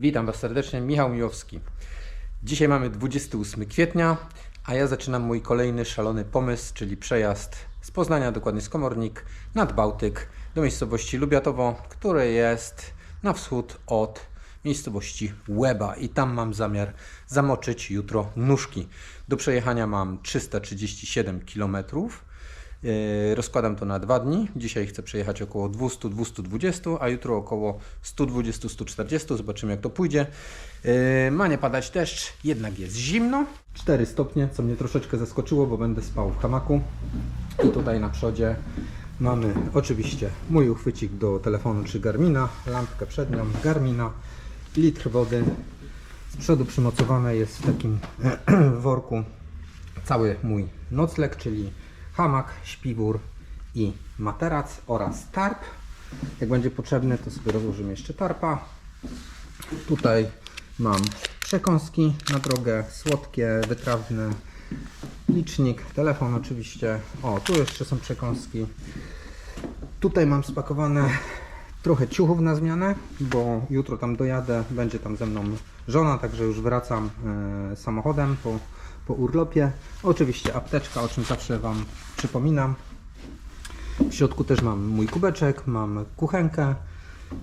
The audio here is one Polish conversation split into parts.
Witam Was serdecznie, Michał Miłowski. Dzisiaj mamy 28 kwietnia, a ja zaczynam mój kolejny szalony pomysł, czyli przejazd z Poznania, dokładnie z Komornik, nad Bałtyk do miejscowości Lubiatowo, które jest na wschód od miejscowości Łeba i tam mam zamiar zamoczyć jutro nóżki. Do przejechania mam 337 kilometrów. Yy, Rozkładam to na dwa dni. Dzisiaj chcę przejechać około 200-220, a jutro około 120-140. Zobaczymy jak to pójdzie. Yy, Ma nie padać deszcz, jednak jest zimno. 4 stopnie, co mnie troszeczkę zaskoczyło, bo będę spał w hamaku. I tutaj na przodzie mamy oczywiście mój uchwycik do telefonu czy Garmina, lampkę przednią Garmina, litr wody. Z przodu przymocowane jest w takim worku cały mój nocleg, czyli hamak, śpiwór i materac oraz tarp. Jak będzie potrzebny, to sobie rozłożymy jeszcze tarpa. Tutaj mam przekąski na drogę, słodkie, wytrawne, licznik, telefon oczywiście. O, tu jeszcze są przekąski. Tutaj mam spakowane trochę ciuchów na zmianę, bo jutro tam dojadę, będzie tam ze mną żona, także już wracam e, samochodem po, po urlopie. Oczywiście apteczka, o czym zawsze Wam przypominam. W środku też mam mój kubeczek, mam kuchenkę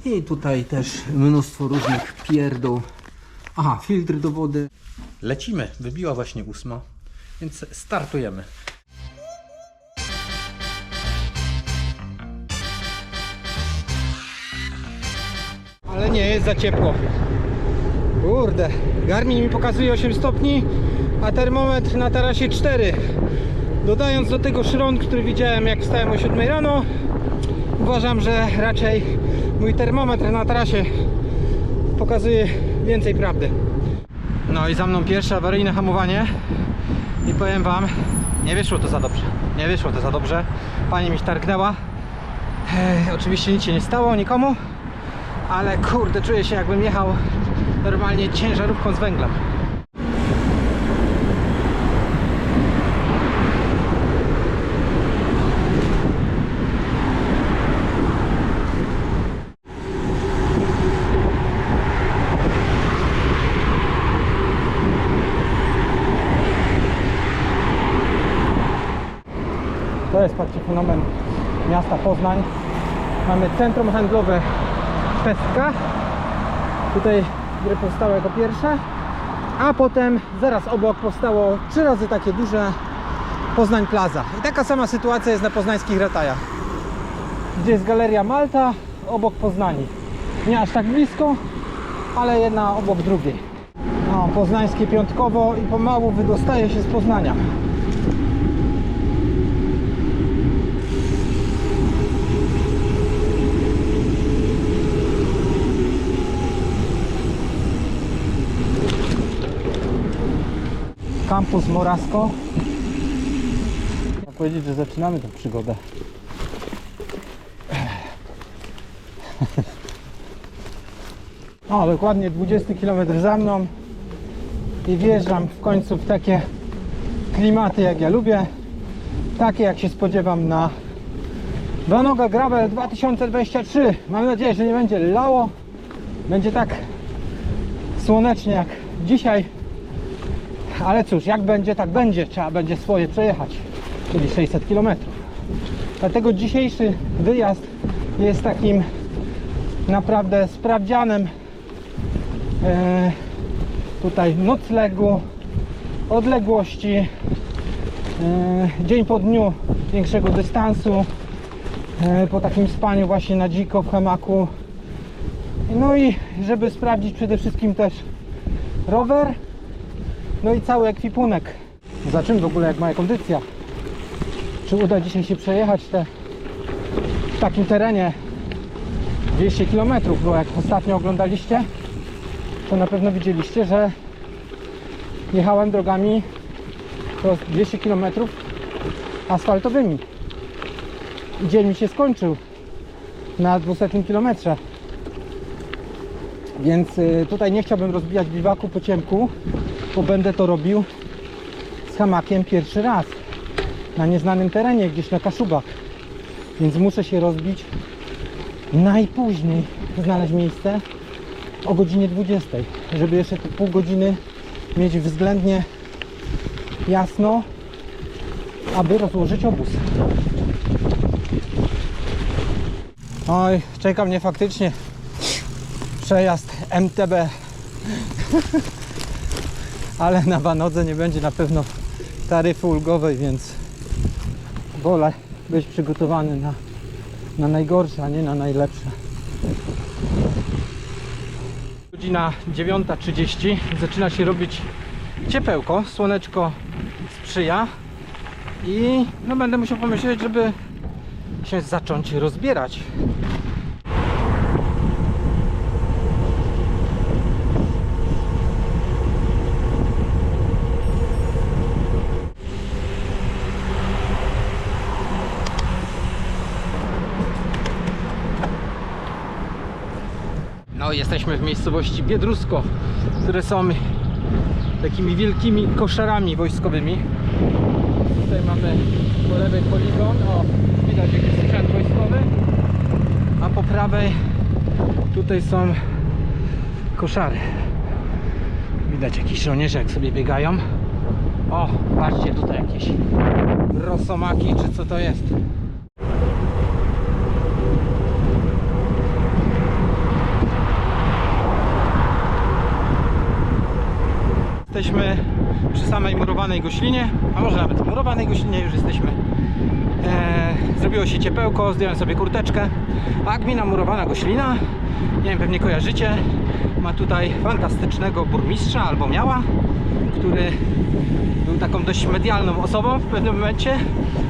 i tutaj też mnóstwo różnych pierdół. Aha, filtr do wody. Lecimy, wybiła właśnie ósma, więc startujemy. Ale nie, jest za ciepło. Kurde, Garmin mi pokazuje 8 stopni, a termometr na tarasie 4. Dodając do tego szron, który widziałem jak wstałem o 7 rano, uważam, że raczej mój termometr na tarasie pokazuje więcej prawdy. No i za mną pierwsze awaryjne hamowanie i powiem Wam, nie wyszło to za dobrze. Nie wyszło to za dobrze. Pani mi targnęła. Oczywiście nic się nie stało nikomu, ale kurde, czuję się jakbym jechał normalnie ciężarówką z węglem. To jest, patrzcie, fenomen miasta Poznań. Mamy centrum handlowe Pestka, tutaj, które powstało jako pierwsze, a potem zaraz obok powstało trzy razy takie duże Poznań Plaza. I taka sama sytuacja jest na poznańskich ratajach, gdzie jest Galeria Malta obok Poznani. Nie aż tak blisko, ale jedna obok drugiej. O, poznańskie piątkowo i pomału wydostaje się z Poznania. Kampus Morasko. Można powiedzieć, że zaczynamy tę przygodę. O, dokładnie 20 km za mną i wjeżdżam w końcu w takie klimaty jak ja lubię. Takie jak się spodziewam na Donoga Gravel 2023. Mam nadzieję, że nie będzie lało. Będzie tak słonecznie jak dzisiaj. Ale cóż, jak będzie, tak będzie. Trzeba będzie swoje przejechać, czyli 600 km. Dlatego dzisiejszy wyjazd jest takim naprawdę sprawdzianem e, tutaj noclegu, odległości, e, dzień po dniu większego dystansu, e, po takim spaniu właśnie na dziko w hamaku. No i żeby sprawdzić przede wszystkim też rower, no i cały ekwipunek. Zobaczymy w ogóle jak moja kondycja. Czy uda dzisiaj się przejechać te, w takim terenie 200 km, bo jak ostatnio oglądaliście, to na pewno widzieliście, że jechałem drogami to 200 km asfaltowymi. I dzień mi się skończył na 200 km. Więc y, tutaj nie chciałbym rozbijać biwaku po ciemku, bo będę to robił z hamakiem pierwszy raz na nieznanym terenie, gdzieś na Kaszubach. Więc muszę się rozbić najpóźniej, znaleźć miejsce o godzinie 20, żeby jeszcze te pół godziny mieć względnie jasno, aby rozłożyć obóz. Oj, czeka mnie faktycznie przejazd MTB. Ale na Wanodze nie będzie na pewno taryfy ulgowej, więc wolę być przygotowany na, na najgorsze, a nie na najlepsze. Godzina 9.30 zaczyna się robić ciepełko, słoneczko sprzyja i no będę musiał pomyśleć, żeby się zacząć rozbierać. Jesteśmy w miejscowości Biedrusko, które są takimi wielkimi koszarami wojskowymi. Tutaj mamy po lewej poligon, o widać jakiś sprzęt wojskowy, a po prawej tutaj są koszary. Widać jakiś żołnierze jak sobie biegają. O, patrzcie tutaj jakieś rosomaki, czy co to jest. Jesteśmy przy samej murowanej goślinie, a może nawet murowanej goślinie już jesteśmy. Eee, zrobiło się ciepełko, zdjąłem sobie kurteczkę. A gmina murowana goślina, nie wiem, pewnie kojarzycie, ma tutaj fantastycznego burmistrza, albo miała, który był taką dość medialną osobą w pewnym momencie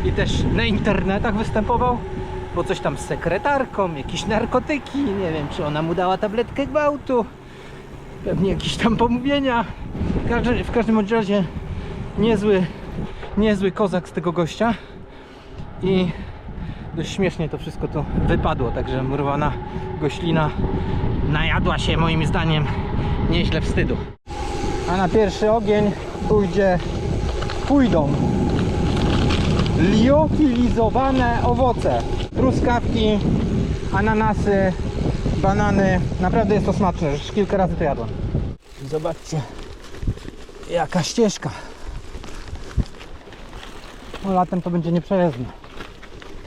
i też na internetach występował, bo coś tam z sekretarką, jakieś narkotyki, nie wiem, czy ona mu dała tabletkę gwałtu pewnie jakieś tam pomówienia. W, każdy, w każdym razie niezły, niezły kozak z tego gościa i dość śmiesznie to wszystko to wypadło, także murowana goślina najadła się moim zdaniem nieźle wstydu. A na pierwszy ogień pójdzie, pójdą liofilizowane owoce, truskawki, ananasy, banany. Naprawdę jest to smaczne, już kilka razy to jadłem. Zobaczcie, jaka ścieżka. No latem to będzie nieprzejezdne.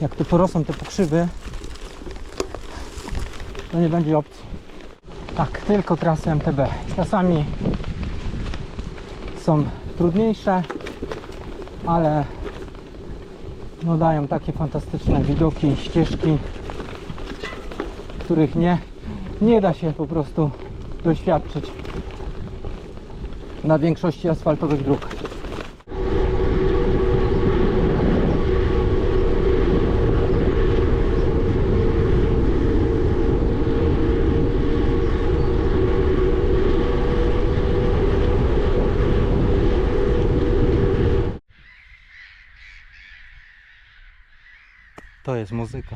Jak tu porosą te pokrzywy, to nie będzie opcji. Tak, tylko trasy MTB. Czasami są trudniejsze, ale no dają takie fantastyczne widoki ścieżki, których nie, nie da się po prostu doświadczyć na większości asfaltowych dróg. To jest muzyka.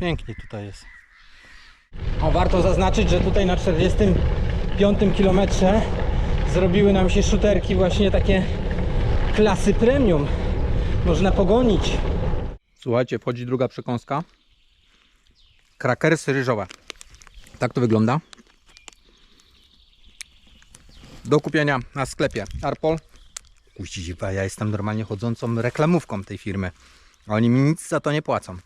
Pięknie tutaj jest. O, warto zaznaczyć, że tutaj na 45 km zrobiły nam się szuterki właśnie takie klasy premium. Można pogonić. Słuchajcie, wchodzi druga przekąska. Krakersy ryżowe. Tak to wygląda. Do kupienia na sklepie Arpol. Kuździwa, ja jestem normalnie chodzącą reklamówką tej firmy. A oni mi nic za to nie płacą.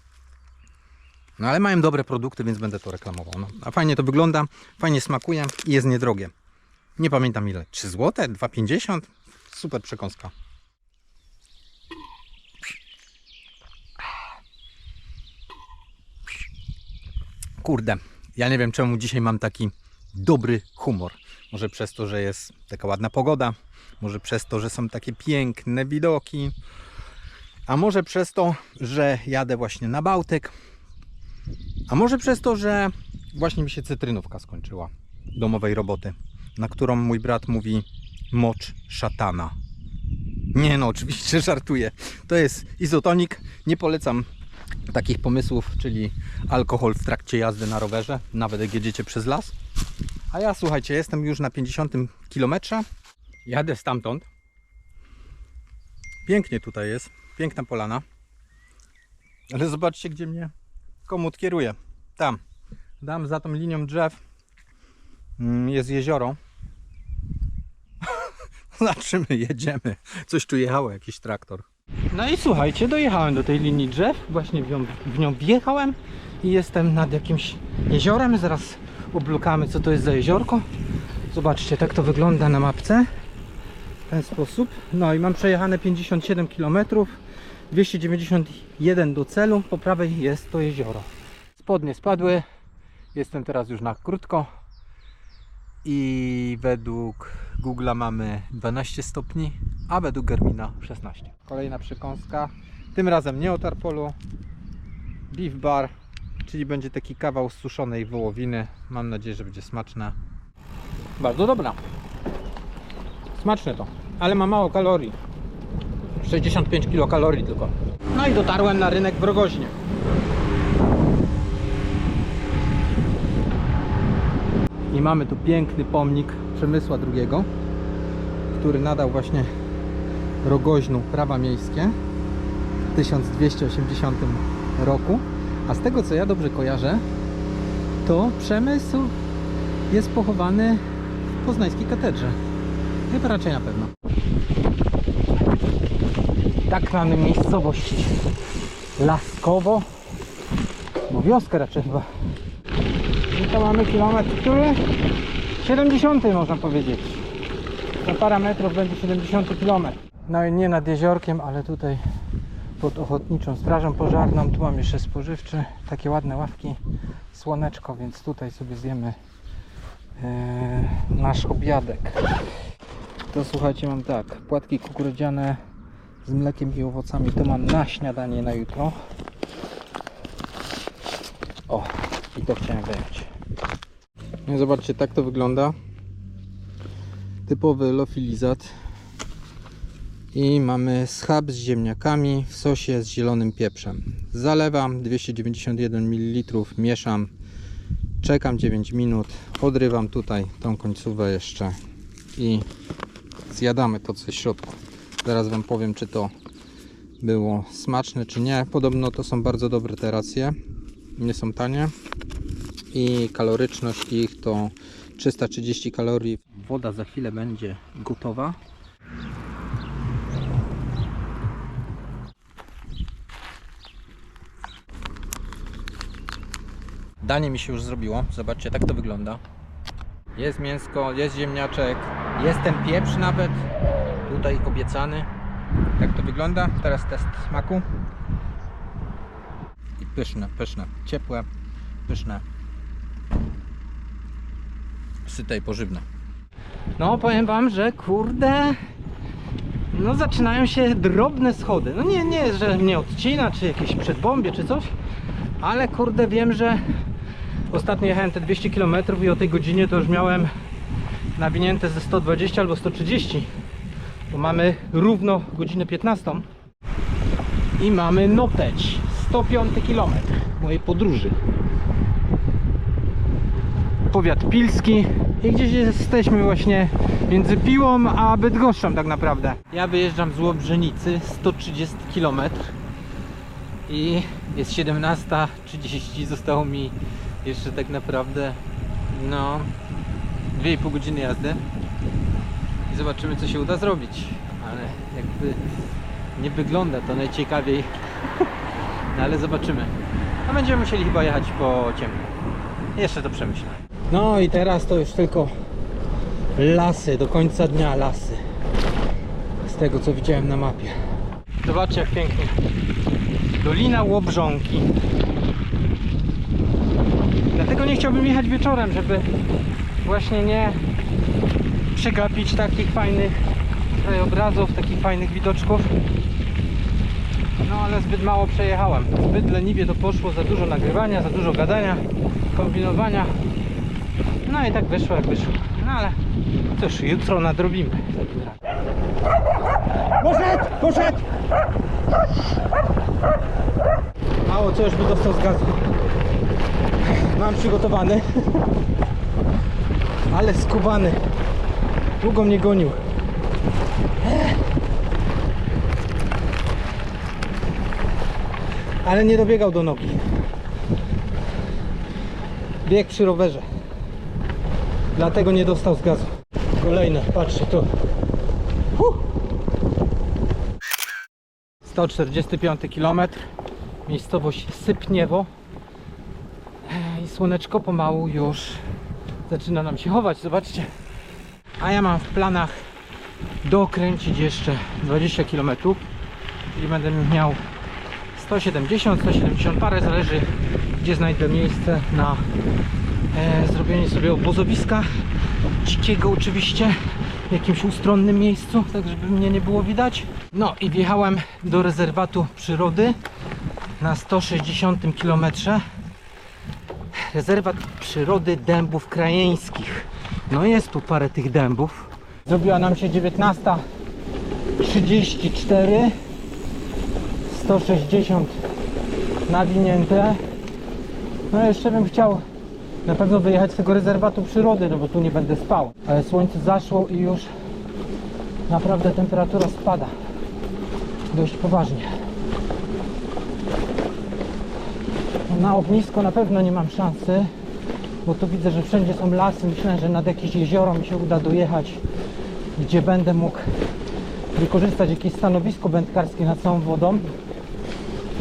No ale mają dobre produkty, więc będę to reklamował. No, a fajnie to wygląda, fajnie smakuje i jest niedrogie. Nie pamiętam ile. 3 zł? 2,50? Super przekąska. Kurde, ja nie wiem czemu dzisiaj mam taki dobry humor. Może przez to, że jest taka ładna pogoda, może przez to, że są takie piękne widoki, a może przez to, że jadę właśnie na Bałtyk, a może przez to, że właśnie mi się cytrynówka skończyła domowej roboty, na którą mój brat mówi mocz szatana. Nie no, oczywiście żartuję. To jest izotonik. Nie polecam takich pomysłów, czyli alkohol w trakcie jazdy na rowerze, nawet jak jedziecie przez las. A ja słuchajcie, jestem już na 50 km. Jadę stamtąd. Pięknie tutaj jest, piękna polana. Ale zobaczcie, gdzie mnie komut kieruje. Tam. Dam za tą linią drzew. mm, Jest jezioro. Zobaczymy, jedziemy. Coś tu jechało, jakiś traktor. No i słuchajcie, dojechałem do tej linii drzew. Właśnie w nią, w nią wjechałem i jestem nad jakimś jeziorem. Zaraz oblukamy, co to jest za jeziorko. Zobaczcie, tak to wygląda na mapce. W ten sposób. No i mam przejechane 57 km. 291 do celu. Po prawej jest to jezioro. Spodnie spadły. Jestem teraz już na krótko. I według Google'a mamy 12 stopni, a według Garmina 16. Kolejna przekąska. Tym razem nie o tarpolu. Beef bar, czyli będzie taki kawał suszonej wołowiny. Mam nadzieję, że będzie smaczna. Bardzo dobra. Smaczne to, ale ma mało kalorii. 65 kilokalorii tylko. No i dotarłem na rynek w Rogoźnie. I mamy tu piękny pomnik Przemysła II, który nadał właśnie Rogoźnu prawa miejskie w 1280 roku. A z tego co ja dobrze kojarzę, to Przemysł jest pochowany w poznańskiej katedrze. Chyba raczej na pewno. Tak mamy miejscowość Laskowo, bo wioskę raczej chyba. I to mamy kilometr, który 70 można powiedzieć. Za parę metrów będzie 70 kilometr. No i nie nad jeziorkiem, ale tutaj pod ochotniczą strażą pożarną. Tu mam jeszcze spożywczy, takie ładne ławki, słoneczko, więc tutaj sobie zjemy e, nasz obiadek. To słuchajcie, mam tak, płatki kukurydziane z mlekiem i owocami, to mam na śniadanie na jutro. O, i to chciałem wyjąć. No zobaczcie, tak to wygląda. Typowy lofilizat. I mamy schab z ziemniakami w sosie z zielonym pieprzem. Zalewam 291 ml, mieszam, czekam 9 minut, odrywam tutaj tą końcówę jeszcze i zjadamy to co jest w środku. Zaraz Wam powiem, czy to było smaczne, czy nie. Podobno to są bardzo dobre te racje. Nie są tanie. I kaloryczność ich to 330 kalorii. Woda za chwilę będzie gotowa. Danie mi się już zrobiło. Zobaczcie, tak to wygląda. Jest mięsko, jest ziemniaczek, jest ten pieprz nawet. Tutaj obiecany. Tak to wygląda. Teraz test smaku. I pyszne, pyszne. Ciepłe, pyszne. Syte i pożywne. No powiem wam, że kurde no zaczynają się drobne schody. No nie, nie, że mnie odcina, czy jakieś przedbombie, czy coś, ale kurde wiem, że ostatnio jechałem te 200 km i o tej godzinie to już miałem nawinięte ze 120 albo 130 bo mamy równo godzinę 15 i mamy Noteć 105 km mojej podróży. Powiat pilski i gdzieś jesteśmy właśnie między Piłą a Bydgoszczą tak naprawdę. Ja wyjeżdżam z Łobrzenicy 130 km i jest 17.30 zostało mi jeszcze tak naprawdę no 2,5 godziny jazdy zobaczymy co się uda zrobić. Ale jakby nie wygląda to najciekawiej. No ale zobaczymy. No będziemy musieli chyba jechać po ciemku jeszcze to przemyślę. No i teraz to już tylko lasy, do końca dnia lasy. Z tego co widziałem na mapie. Zobaczcie jak pięknie. Dolina Łobrząki Dlatego nie chciałbym jechać wieczorem, żeby właśnie nie przegapić takich fajnych krajobrazów, takich fajnych widoczków. No ale zbyt mało przejechałem. Zbyt leniwie to poszło, za dużo nagrywania, za dużo gadania, kombinowania. No i tak wyszło jak wyszło. No ale cóż, jutro nadrobimy. w takim razie. Poszedł! Poszedł! Mało co już by dostał z gazu. Mam przygotowany. Ale skubany. Długo mnie gonił. Ale nie dobiegał do nogi. Bieg przy rowerze. Dlatego nie dostał z gazu. Kolejne, patrzcie. Huh. 145 km. Miejscowość Sypniewo. I słoneczko pomału już zaczyna nam się chować. Zobaczcie. A ja mam w planach dokręcić jeszcze 20 km. Czyli będę miał 170, 170 parę, zależy gdzie znajdę miejsce na e, zrobienie sobie obozowiska dzikiego oczywiście w jakimś ustronnym miejscu, tak żeby mnie nie było widać. No i wjechałem do rezerwatu przyrody na 160 km. Rezerwat przyrody dębów krajeńskich. No jest tu parę tych dębów. Zrobiła nam się 19.34 160 nawinięte. No jeszcze bym chciał na pewno wyjechać z tego rezerwatu przyrody, no bo tu nie będę spał. Ale słońce zaszło i już naprawdę temperatura spada. Dość poważnie. Na ognisko na pewno nie mam szansy, bo tu widzę, że wszędzie są lasy. Myślę, że nad jakieś jezioro mi się uda dojechać, gdzie będę mógł wykorzystać jakieś stanowisko wędkarskie nad całą wodą,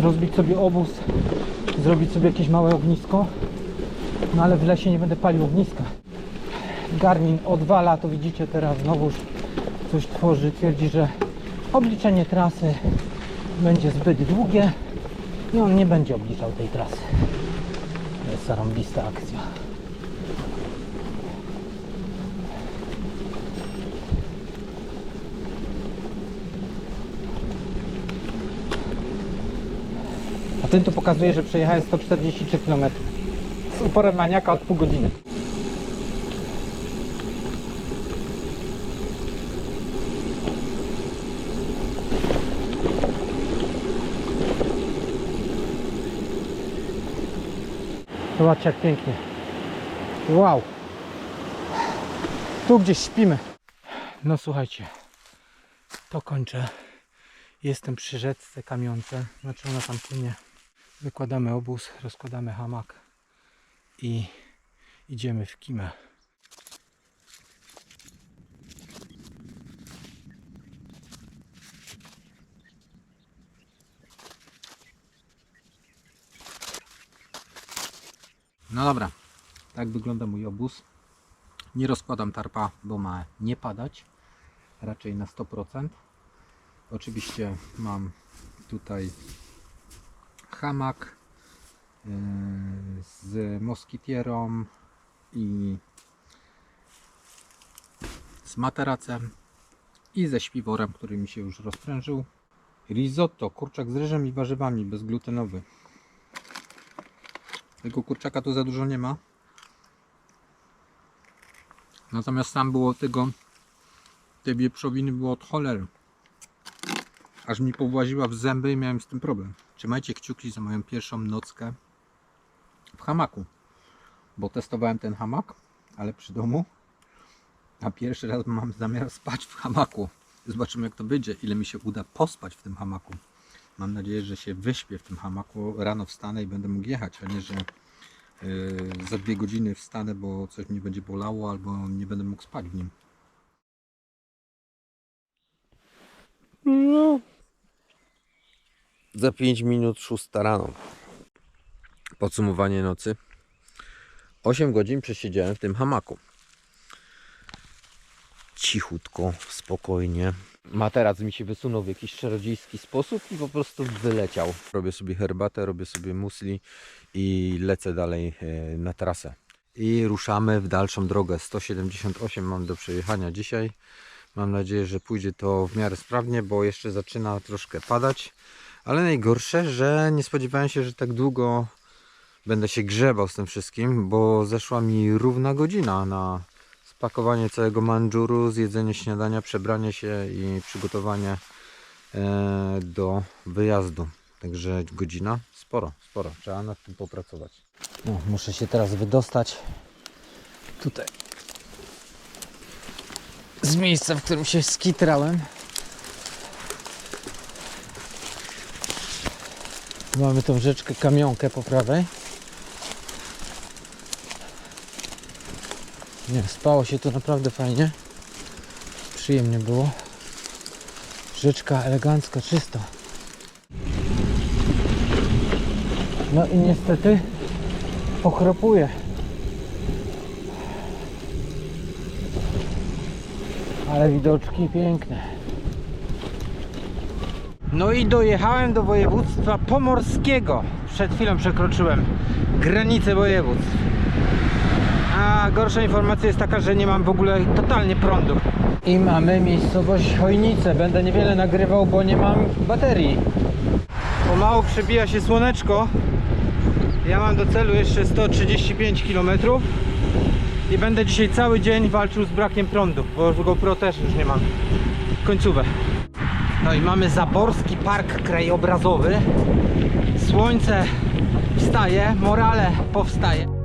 rozbić sobie obóz, zrobić sobie jakieś małe ognisko, no ale w lesie nie będę palił ogniska. Garmin odwala, to widzicie teraz znowuż coś tworzy, twierdzi, że obliczenie trasy będzie zbyt długie i on nie będzie obliczał tej trasy. To jest zarąbista akcja. A ten tu pokazuje, że przejechałem 143 km. Z uporem maniaka od pół godziny. Zobaczcie jak pięknie. Wow. Tu gdzieś śpimy. No słuchajcie. To kończę. Jestem przy rzece kamionce. Znaczy ona tam płynie. Wykładamy obóz, rozkładamy hamak i idziemy w kimę. No dobra, tak wygląda mój obóz. Nie rozkładam tarpa, bo ma nie padać. Raczej na 100%. Oczywiście mam tutaj hamak yy, z moskitierą i z materacem i ze śpiworem, który mi się już rozprężył. Risotto, kurczak z ryżem i warzywami, bezglutenowy. Tego kurczaka tu za dużo nie ma. Natomiast tam było tego, tej wieprzowiny było od cholery. Aż mi powłaziła w zęby i miałem z tym problem. Trzymajcie kciuki za moją pierwszą nockę w hamaku. Bo testowałem ten hamak, ale przy domu. A pierwszy raz mam zamiar spać w hamaku. Zobaczymy jak to wyjdzie, ile mi się uda pospać w tym hamaku. Mam nadzieję, że się wyśpię w tym hamaku. Rano wstanę i będę mógł jechać, a nie, że yy, za dwie godziny wstanę, bo coś mnie będzie bolało, albo nie będę mógł spać w nim. No. Za 5 minut 6 rano. Podsumowanie nocy. 8 godzin przesiedziałem w tym hamaku. Cichutko, spokojnie. Materac mi się wysunął w jakiś czarodziejski sposób i po prostu wyleciał. Robię sobie herbatę, robię sobie musli i lecę dalej e, na trasę. I ruszamy w dalszą drogę. 178 mam do przejechania dzisiaj. Mam nadzieję, że pójdzie to w miarę sprawnie, bo jeszcze zaczyna troszkę padać. Ale najgorsze, że nie spodziewałem się, że tak długo będę się grzebał z tym wszystkim, bo zeszła mi równa godzina na spakowanie całego mandżuru, zjedzenie śniadania, przebranie się i przygotowanie e, do wyjazdu. Także godzina sporo, sporo. Trzeba nad tym popracować. No, muszę się teraz wydostać tutaj z miejsca, w którym się skitrałem. Mamy tą rzeczkę kamionkę po prawej. Nie, spało się tu naprawdę fajnie. Przyjemnie było. Rzeczka elegancka, czysta. No i niestety pochropuje. Ale widoczki piękne. No i dojechałem do województwa pomorskiego. Przed chwilą przekroczyłem granicę województw. A gorsza informacja jest taka, że nie mam w ogóle totalnie prądu. I mamy miejscowość Chojnice. Będę niewiele nagrywał, bo nie mam baterii. Pomału przebija się słoneczko. Ja mam do celu jeszcze 135 km i będę dzisiaj cały dzień walczył z brakiem prądu, bo GoPro też już nie mam końcówę. No i mamy Zaborski Park Krajobrazowy. Słońce wstaje, morale powstaje.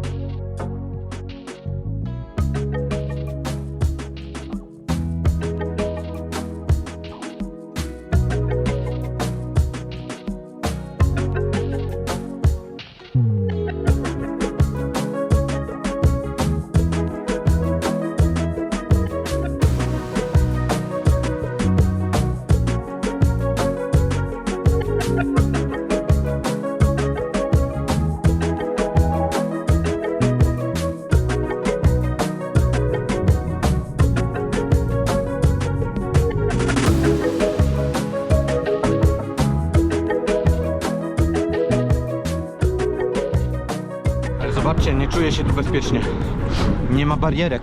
Czuję się tu bezpiecznie. Nie ma barierek.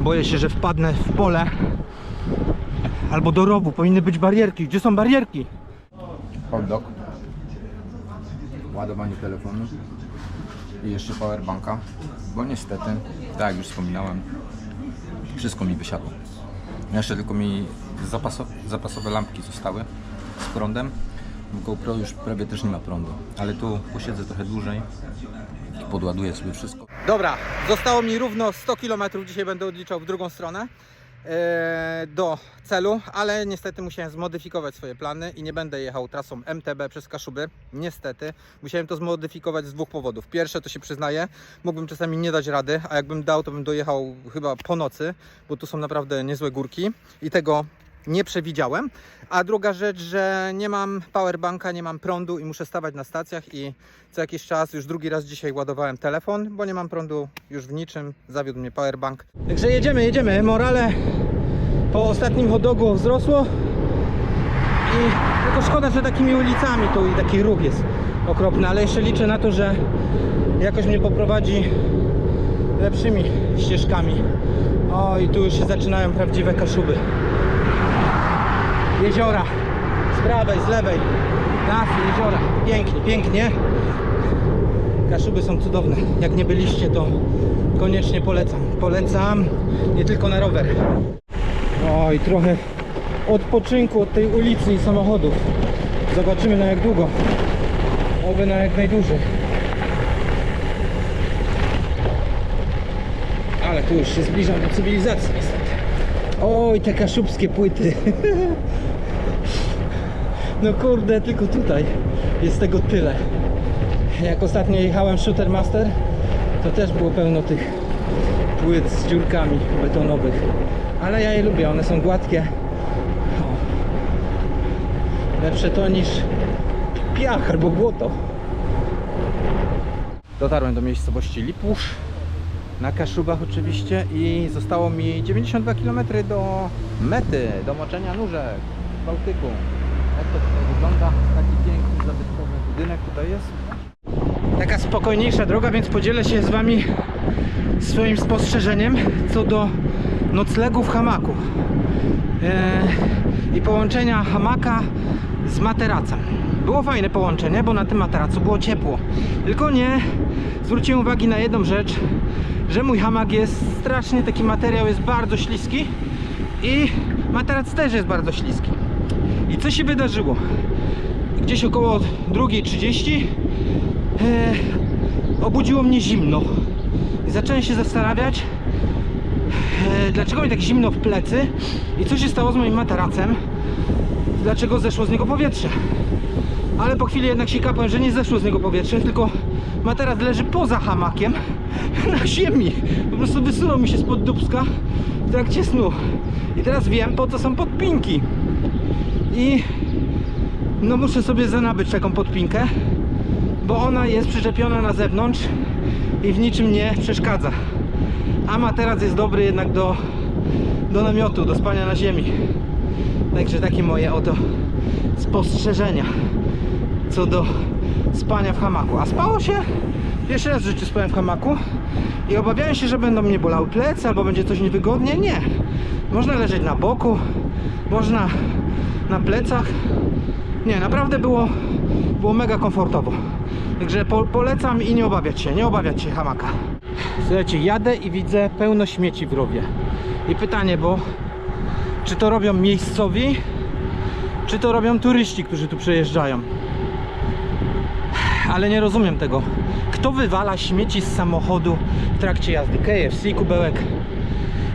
Boję się, że wpadnę w pole albo do rowu. Powinny być barierki. Gdzie są barierki? Hot. Ładowanie telefonu. I jeszcze powerbanka. Bo niestety, tak jak już wspominałem, wszystko mi wysiadło. Jeszcze tylko mi zapaso zapasowe lampki zostały z prądem. W GoPro już prawie też nie ma prądu. Ale tu posiedzę trochę dłużej podładuję sobie wszystko. Dobra, zostało mi równo 100 km. Dzisiaj będę odliczał w drugą stronę e, do celu, ale niestety musiałem zmodyfikować swoje plany i nie będę jechał trasą MTB przez Kaszuby. Niestety, musiałem to zmodyfikować z dwóch powodów. Pierwsze, to się przyznaję, mógłbym czasami nie dać rady, a jakbym dał, to bym dojechał chyba po nocy, bo tu są naprawdę niezłe górki i tego nie przewidziałem. A druga rzecz, że nie mam powerbanka, nie mam prądu i muszę stawać na stacjach i co jakiś czas, już drugi raz dzisiaj ładowałem telefon, bo nie mam prądu już w niczym, zawiódł mnie powerbank. Także jedziemy, jedziemy. Morale po ostatnim hodogu wzrosło i tylko szkoda, że takimi ulicami tu i taki ruch jest okropny, ale jeszcze liczę na to, że jakoś mnie poprowadzi lepszymi ścieżkami. O i tu już się zaczynają prawdziwe kaszuby jeziora. Z prawej, z lewej. Lasy, jeziora, pięknie, pięknie. Kaszuby są cudowne, jak nie byliście to koniecznie polecam. Polecam, nie tylko na rower. Oj, trochę odpoczynku od tej ulicy i samochodów. Zobaczymy na jak długo. Oby na jak najdłużej. Ale tu już się zbliżam do cywilizacji niestety. Oj, te kaszubskie płyty. No kurde, tylko tutaj jest tego tyle. Jak ostatnio jechałem Shooter Master, to też było pełno tych płyt z dziurkami betonowych. Ale ja je lubię, one są gładkie. Lepsze to niż piach albo błoto. Dotarłem do miejscowości Lipusz na Kaszubach oczywiście i zostało mi 92 km do mety, do moczenia nóżek w Bałtyku. Jak to tutaj wygląda? Taki piękny, zabytkowy budynek tutaj jest. Taka spokojniejsza droga, więc podzielę się z Wami swoim spostrzeżeniem co do noclegu w hamaku Eee, i połączenia hamaka z materacem. Było fajne połączenie, bo na tym materacu było ciepło. Tylko nie zwróciłem uwagi na jedną rzecz, że mój hamak jest strasznie, taki materiał jest bardzo śliski i materac też jest bardzo śliski. I co się wydarzyło? Gdzieś około 2.30 e, obudziło mnie zimno. I zacząłem się zastanawiać, e, dlaczego mi tak zimno w plecy i co się stało z moim materacem, dlaczego zeszło z niego powietrze. Ale po chwili jednak się kapłem, że nie zeszło z niego powietrze, tylko materac leży poza hamakiem na ziemi. Po prostu wysunął mi się spod dubska w trakcie snu. I teraz wiem po co są podpinki. I no muszę sobie zanabyć taką podpinkę, bo ona jest przyczepiona na zewnątrz i w niczym nie przeszkadza. A materac jest dobry jednak do, do namiotu, do spania na ziemi. Także takie moje oto spostrzeżenia co do spania w hamaku. A spało się, pierwszy raz w życiu spałem w hamaku i obawiałem się, że będą mnie bolały plecy albo będzie coś niewygodnie. Nie. Można leżeć na boku, można na plecach. Nie, naprawdę było, było mega komfortowo. Także po, polecam i nie obawiać się, nie obawiać się hamaka. Słuchajcie, jadę i widzę pełno śmieci w rowie. I pytanie, bo czy to robią miejscowi, czy to robią turyści, którzy tu przejeżdżają? Ale nie rozumiem tego. Kto wywala śmieci z samochodu w trakcie jazdy? KFC, kubełek.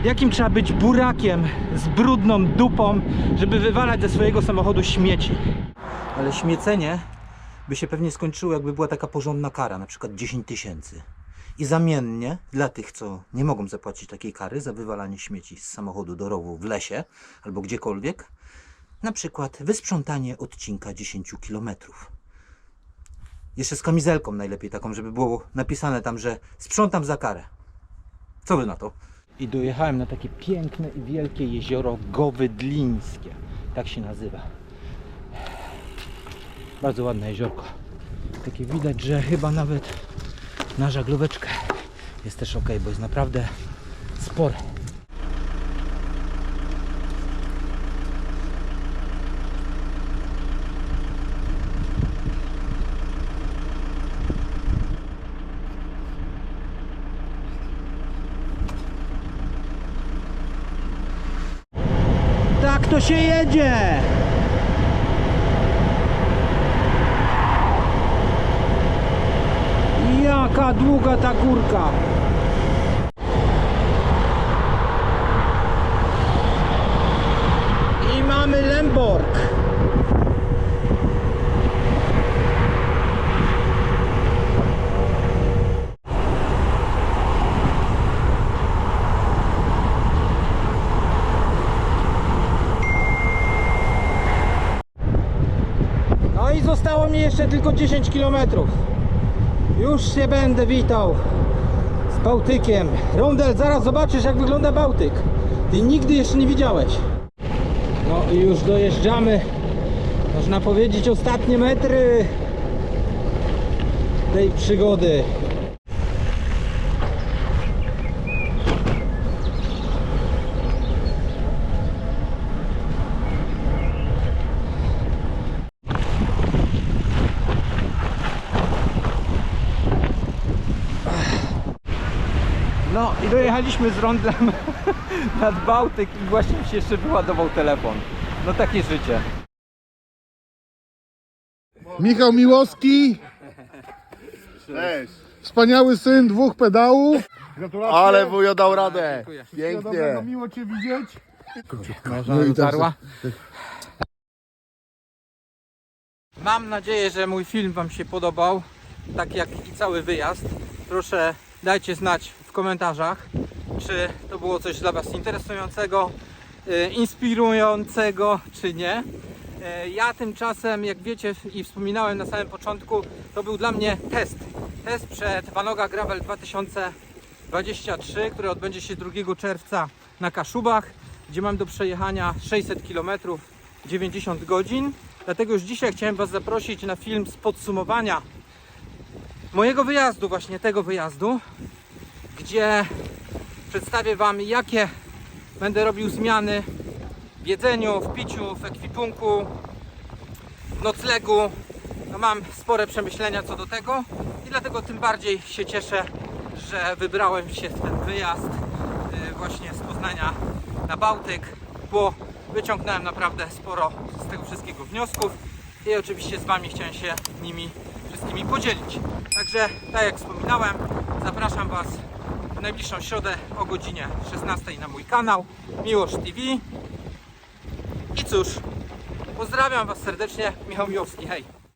Jakim trzeba być burakiem z brudną dupą, żeby wywalać ze swojego samochodu śmieci? Ale śmiecenie by się pewnie skończyło, jakby była taka porządna kara, na przykład 10 tysięcy. I zamiennie dla tych, co nie mogą zapłacić takiej kary za wywalanie śmieci z samochodu do rowu w lesie albo gdziekolwiek, na przykład wysprzątanie odcinka 10 kilometrów. Jeszcze z kamizelką najlepiej taką, żeby było napisane tam, że sprzątam za karę. Co wy na to? I dojechałem na takie piękne i wielkie jezioro Gowydlińskie. Tak się nazywa. Bardzo ładne jeziorko. Takie widać, że chyba nawet na żaglóweczkę jest też ok, bo jest naprawdę spore. Tak to się jedzie! Jaka długa ta! I mamy Lemborg. No i zostało mi jeszcze tylko 10 km. Już się będę witał z Bałtykiem. Rondel, zaraz zobaczysz jak wygląda Bałtyk. Ty nigdy jeszcze nie widziałeś. No i już dojeżdżamy. Można powiedzieć ostatnie metry tej przygody. No i dojechaliśmy z Rondlem nad Bałtyk i właśnie mi się jeszcze wyładował telefon. No takie życie. Michał Miłowski. Wspaniały syn dwóch pedałów. Gratulacje. Ale wujo dał radę. Pięknie. miło Cię widzieć. Można No dotarła. Mam nadzieję, że mój film Wam się podobał, tak jak i cały wyjazd. Proszę dajcie znać komentarzach, czy to było coś dla Was interesującego, e, inspirującego, czy nie. E, Ja tymczasem, jak wiecie i wspominałem na samym początku, to był dla mnie test. Test przed Vanoga Gravel 2023, który odbędzie się 2 czerwca na Kaszubach, gdzie mam do przejechania 600 km 90 godzin. Dlatego już dzisiaj chciałem Was zaprosić na film z podsumowania mojego wyjazdu, właśnie tego wyjazdu, gdzie przedstawię Wam, jakie będę robił zmiany w jedzeniu, w piciu, w ekwipunku, w noclegu. No mam spore przemyślenia co do tego i dlatego tym bardziej się cieszę, że wybrałem się w ten wyjazd y, właśnie z Poznania na Bałtyk, bo wyciągnąłem naprawdę sporo z tego wszystkiego wniosków i oczywiście z Wami chciałem się nimi wszystkimi podzielić. Także, tak jak wspominałem, zapraszam Was najbliższą środę o godzinie 16 na mój kanał Miłosz TV. I cóż, pozdrawiam Was serdecznie, Michał Miłowski, hej!